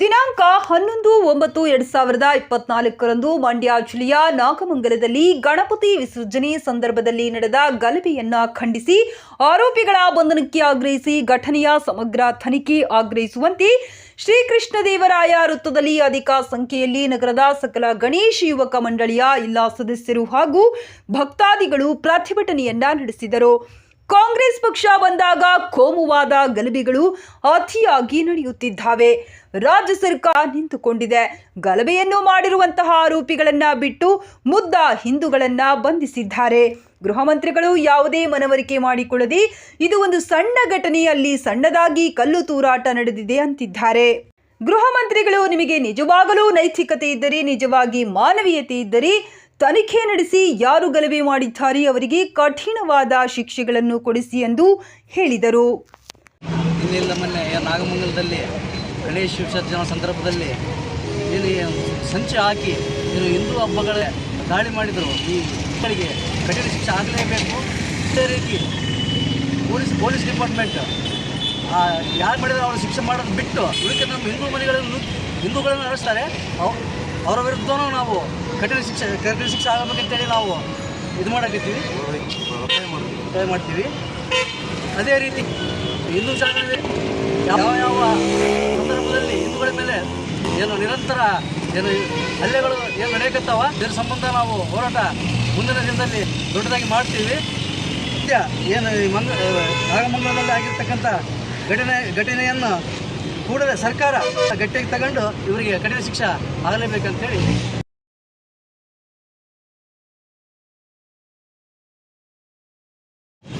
ದಿನಾಂಕ ಹನ್ನೊಂದು, ಒಂಬತ್ತು, ಎರಡ್ ಸಾವಿರದ ಇಪ್ಪತ್ನಾಲ್ಕರಂದು ಮಂಡ್ಯ ಜಿಲ್ಲೆಯ ನಾಗಮಂಗಲದಲ್ಲಿ ಗಣಪತಿ ವಿಸರ್ಜನೆ ಸಂದರ್ಭದಲ್ಲಿ ನಡೆದ ಗಲಭೆಯನ್ನ ಖಂಡಿಸಿ ಆರೋಪಿಗಳ ಬಂಧನಕ್ಕೆ ಆಗ್ರಹಿಸಿ ಘಟನೆಯ ಸಮಗ್ರ ತನಿಖೆ ಆಗ್ರಹಿಸುವಂತೆ ಶ್ರೀಕೃಷ್ಣದೇವರಾಯ ವೃತ್ತದಲ್ಲಿ ಅಧಿಕ ಸಂಖ್ಯೆಯಲ್ಲಿ ನಗರದ ಸಕಲ ಗಣೇಶ ಯುವಕ ಮಂಡಳಿಯ ಎಲ್ಲಾ ಸದಸ್ಯರು ಹಾಗೂ ಭಕ್ತಾದಿಗಳು ಪ್ರತಿಭಟನೆಯನ್ನ ನಡೆಸಿದರು. ಕಾಂಗ್ರೆಸ್ ಪಕ್ಷ ಬಂದಾಗ ಕೋಮುವಾದ ಗಲಭೆಗಳು ಅತಿಯಾಗಿ ನಡೆಯುತ್ತಿದ್ದಾವೆ. ರಾಜ್ಯ ಸರ್ಕಾರ ನಿಂತುಕೊಂಡಿದೆ. ಗಲಭೆಯನ್ನು ಮಾಡಿರುವಂತಹ ಆರೋಪಿಗಳನ್ನು ಬಿಟ್ಟು ಮುದ್ದ ಹಿಂದೂಗಳನ್ನು ಬಂಧಿಸಿದ್ದಾರೆ. ಗೃಹ ಮಂತ್ರಿಗಳು ಯಾವುದೇ ಮನವರಿಕೆ ಮಾಡಿಕೊಳ್ಳದೆ ಇದು ಒಂದು ಸಣ್ಣ ಘಟನೆಯಲ್ಲಿ ಸಣ್ಣದಾಗಿ ಕಲ್ಲು ತೂರಾಟ ನಡೆದಿದೆ ಅಂತಿದ್ದಾರೆ. ಗೃಹ ಮಂತ್ರಿಗಳು ನಿಮಗೆ ನಿಜವಾಗಲೂ ನೈತಿಕತೆ ಇದ್ದರೆ, ನಿಜವಾಗಿ ಮಾನವೀಯತೆ ಇದ್ದರೆ ತನಿಖೆ ನಡೆಸಿ ಯಾರು ಗಲಭೆ ಮಾಡಿದ್ದಾರೆ ಅವರಿಗೆ ಕಠಿಣವಾದ ಶಿಕ್ಷೆಗಳನ್ನು ಕೊಡಿಸಿ ಎಂದು ಹೇಳಿದರು. ಇನ್ನಿಲ್ಲ ಮೊನ್ನೆ ನಾಗಮಂಗಲದಲ್ಲಿ ಗಣೇಶ ವಿಸರ್ಜನಾ ಸಂದರ್ಭದಲ್ಲಿ ಇಲ್ಲಿ ಸಂಚು ಹಾಕಿ ಹಿಂದೂ ಹಬ್ಬಗಳ ದಾಳಿ ಮಾಡಿದರು. ಈ ಮಕ್ಕಳಿಗೆ ಕಠಿಣ ಶಿಕ್ಷೆ ಆಗಲೇಬೇಕು. ಇದೇ ರೀತಿ ಪೊಲೀಸ್ ಪೊಲೀಸ್ ಡಿಪಾರ್ಟ್ಮೆಂಟ್ ಯಾರು ಮಾಡಿದ್ರೆ ಅವರು ಶಿಕ್ಷೆ ಮಾಡೋದು ಬಿಟ್ಟು ಉಳಿಕೆ ನಮ್ಮ ಹಿಂದೂ ಮನೆಗಳನ್ನು, ಹಿಂದೂಗಳನ್ನು ನಡೆಸ್ತಾರೆ ಅವ್- ಅವರ ವಿರುದ್ಧನೂ ನಾವು ಕಠಿಣ ಶಿಕ್ಷೆ ಕಠಿಣ ಶಿಕ್ಷೆ ಆಗಬೇಕಂತೇಳಿ ನಾವು ಇದು ಮಾಡಕತ್ತೀವಿ. ಟ್ರೈ ಮಾಡ್ತೀವಿ. ಅದೇ ರೀತಿ ಹಿಂದೂ ಜಾಗರಣೆ ಯಾವ ಯಾವ ಸಂದರ್ಭದಲ್ಲಿ ಹಿಂದೂಗಳ ಮೇಲೆ ಏನು ನಿರಂತರ ಏನು ಹಲ್ಲೆಗಳು ಏನು ನಡೆಯಕತ್ತಾವ, ಇದರ ಸಂಬಂಧ ನಾವು ಹೋರಾಟ ಮುಂದಿನ ದಿನದಲ್ಲಿ ದೊಡ್ಡದಾಗಿ ಮಾಡ್ತೀವಿ. ಸದ್ಯ ಏನು ಮಂಗ ನಾಗಮಂಗಲದಲ್ಲಿ ಆಗಿರ್ತಕ್ಕಂಥ ಘಟನೆ, ಘಟನೆಯನ್ನು ಕೂಡಲೇ ಸರ್ಕಾರ ಗಟ್ಟಿಯಾಗಿ ತಗೊಂಡು ಇವರಿಗೆ ಕಠಿಣ ಶಿಕ್ಷೆ ಆಗಲೇಬೇಕಂತೇಳಿ.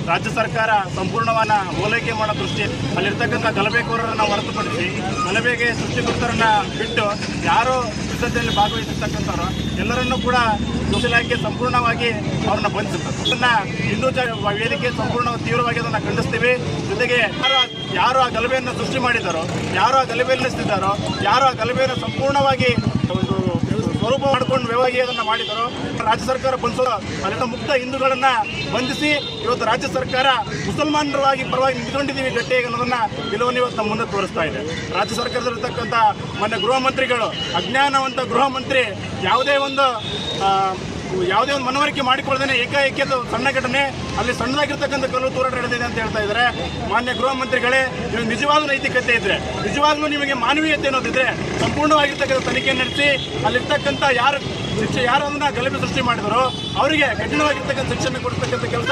ರಾಜ್ಯ ಸರ್ಕಾರ ಸಂಪೂರ್ಣವನ್ನ ಓಲೈಕೆ ಮಾಡೋ ದೃಷ್ಟಿ ಅಲ್ಲಿರ್ತಕ್ಕಂಥ ಗಲಭೆಕೋರರನ್ನ ಹೊರತುಪಡಿಸಿ ಗಲಭೆಗೆ ಸೃಷ್ಟಿಕರ್ತರನ್ನ ಬಿಟ್ಟು ಯಾರು ಯುದ್ಧದಲ್ಲಿ ಭಾಗವಹಿಸಿರ್ತಕ್ಕಂಥವ್ರು ಎಲ್ಲರನ್ನೂ ಕೂಡ ಇಲಾಖೆ ಸಂಪೂರ್ಣವಾಗಿ ಅವ್ರನ್ನ ಬಂಧಿಸುತ್ತದೆ ಅದನ್ನ ಹಿಂದೂ ವೇದಿಕೆ ಸಂಪೂರ್ಣ ತೀವ್ರವಾಗಿ ಅದನ್ನ ಖಂಡಿಸ್ತೀವಿ. ಜೊತೆಗೆ ಯಾರು ಆ- ಗಲಭೆಯನ್ನು ಸೃಷ್ಟಿ ಮಾಡಿದಾರೋ ಯಾರು ಆ ಗಲಭೆಯಲ್ಲಿ ನಡೆಸ್ತಿದ್ದಾರೋ ಯಾರು ಆ ಗಲಭೆಯನ್ನು ಸಂಪೂರ್ಣವಾಗಿ ಒಂದು ಸ್ವರೂಪ ಮಾಡಿಕೊಂಡು ವ್ಯವಹಾರ ಅದನ್ನ ಮಾಡಿದರು. ರಾಜ್ಯ ಸರ್ಕಾರ ಬಂಧಿಸೋ ಅಲ್ಲಿನ ಮುಕ್ತ ಹಿಂದೂಗಳನ್ನು ಬಂಧಿಸಿ ಇವತ್ತು ರಾಜ್ಯ ಸರ್ಕಾರ ಮುಸಲ್ಮಾನರವಾಗಿ ಪರವಾಗಿ ನಿಂತ್ಕೊಂಡಿದ್ದೀವಿ ಗಟ್ಟಿಯಾಗಿ ಅನ್ನೋದನ್ನ ಗೆಲುವನ್ನು ಇವತ್ತು ನಮ್ಮ ಮುಂದೆ ತೋರಿಸ್ತಾ ಇದೆ. ರಾಜ್ಯ ಸರ್ಕಾರದಲ್ಲಿರ್ತಕ್ಕಂಥ ಮೊನ್ನೆ ಗೃಹ ಮಂತ್ರಿಗಳು, ಅಜ್ಞಾನವಂತ ಗೃಹ ಮಂತ್ರಿ, ಯಾವುದೇ ಒಂದು ಯಾವುದೇ ಒಂದು ಮನವರಿಕೆ ಮಾಡಿಕೊಳ್ಳದೇನೆ ಏಕಾಏಕಿ ಸಣ್ಣ ಘಟನೆ, ಅಲ್ಲಿ ಸಣ್ಣದಾಗಿರ್ತಕ್ಕಂಥ ಕಲ್ಲು ತೋರಾಟ ನಡೆದಿದೆ ಅಂತ ಹೇಳ್ತಾ ಇದ್ದಾರೆ. ಮಾನ್ಯ ಗೃಹ ಮಂತ್ರಿಗಳೇ ನಿಮಗೆ ನಿಜವಾದ ನೈತಿಕತೆ ಇದ್ರೆ, ನಿಜವಾಗ್ಲೂ ನಿಮಗೆ ಮಾನವೀಯತೆ ಅನ್ನೋದಿದ್ರೆ ಸಂಪೂರ್ಣವಾಗಿರ್ತಕ್ಕಂಥ ತನಿಖೆ ನಡೆಸಿ, ಅಲ್ಲಿರ್ತಕ್ಕಂಥ ಯಾರು ಶಿಕ್ಷೆ ಯಾರು ಅದನ್ನ ಗಲಭೆ ಸೃಷ್ಟಿ ಮಾಡಿದರೋ, ಅವರಿಗೆ ಕಠಿಣವಾಗಿರ್ತಕ್ಕಂಥ ಶಿಕ್ಷಣ ಕೊಡ್ತಕ್ಕಂಥ ಕೆಲಸ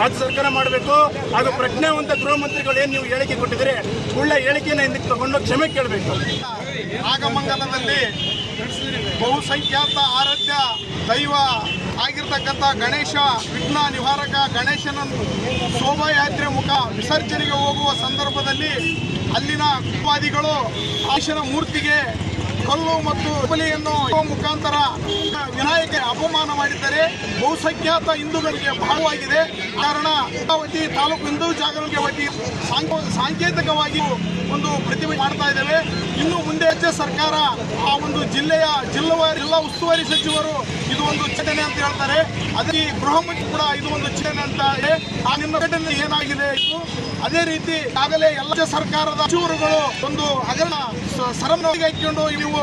ರಾಜ್ಯ ಸರ್ಕಾರ ಮಾಡಬೇಕು. ಹಾಗೂ ಪ್ರಜ್ಞಾವಂತ ಗೃಹ ಮಂತ್ರಿಗಳು ಏನು ನೀವು ಹೇಳಿಕೆ ಕೊಟ್ಟಿದ್ರೆ ಒಳ್ಳೆ ಹೇಳಿಕೆಯನ್ನು ಹಿಂದಕ್ಕೆ ತಗೊಂಡು ಕ್ಷಮೆ ಕೇಳಬೇಕು. ನಾಗಮಂಗಲದಲ್ಲಿ ಬಹುಸಂಖ್ಯಾತ ಆರಾಧ್ಯ ದೈವ ಆಗಿರ್ತಕ್ಕಂಥ ಗಣೇಶ ವಿಘ್ನ ನಿವಾರಕ ಗಣೇಶನನ್ನು ಶೋಭಾಯಾತ್ರೆ ಮುಖ ವಿಸರ್ಜನೆಗೆ ಹೋಗುವ ಸಂದರ್ಭದಲ್ಲಿ ಅಲ್ಲಿನ ಉಪಾದಿಗಳು ಆಶನ ಮೂರ್ತಿಗೆ ಕಲ್ಲು ಮತ್ತು ಬಲಿಯನ್ನು ಮುಖಾಂತರ ವಿನಾಯಕ ಅಪಮಾನ ಮಾಡಿದ್ದಾರೆ ಬಹುಸಂಖ್ಯಾತ ಹಿಂದೂಗಳಿಗೆ ಭಾಗವಾಗಿದೆ ಕಾರಣ, ವತಿ ತಾಲೂಕು ಹಿಂದೂ ಜಾಗರಣೆ ವತಿ ಸಾಂಕೋ- ಸಾಂಕೇತಿಕವಾಗಿ ಒಂದು ಪ್ರತಿಭೆ ಮಾಡ್ತಾ ಇದ್ದೇವೆ. ಇನ್ನು ಮುಂದೆ ಹೆಚ್ಚೆ ಸರ್ಕಾರ. ಆ ಒಂದು ಜಿಲ್ಲೆಯ ಜಿಲ್ಲಾ ಜಿಲ್ಲಾ ಉಸ್ತುವಾರಿ ಸಚಿವರು ಇದು ಒಂದು ಚಟನೆ ಅಂತ ಹೇಳ್ತಾರೆ. ಅದೇ ಗೃಹ ಮಂತ್ರಿ ಕೂಡ ಇದು ಒಂದು ಚಟನೆ ಅಂತ ಇದೆ ಆ ನಿಮ್ಮ ಘಟನೆ ಏನಾಗಿದೆ ಇದು? ಅದೇ ರೀತಿ ಆಗಲೇ ಎಲ್ಲ ಸರ್ಕಾರದ ಸಚಿವರುಗಳು ಒಂದು ಹಗರಣ ಸರಮನಿಗೆ ಹಾಕಿಕೊಂಡು ನೀವು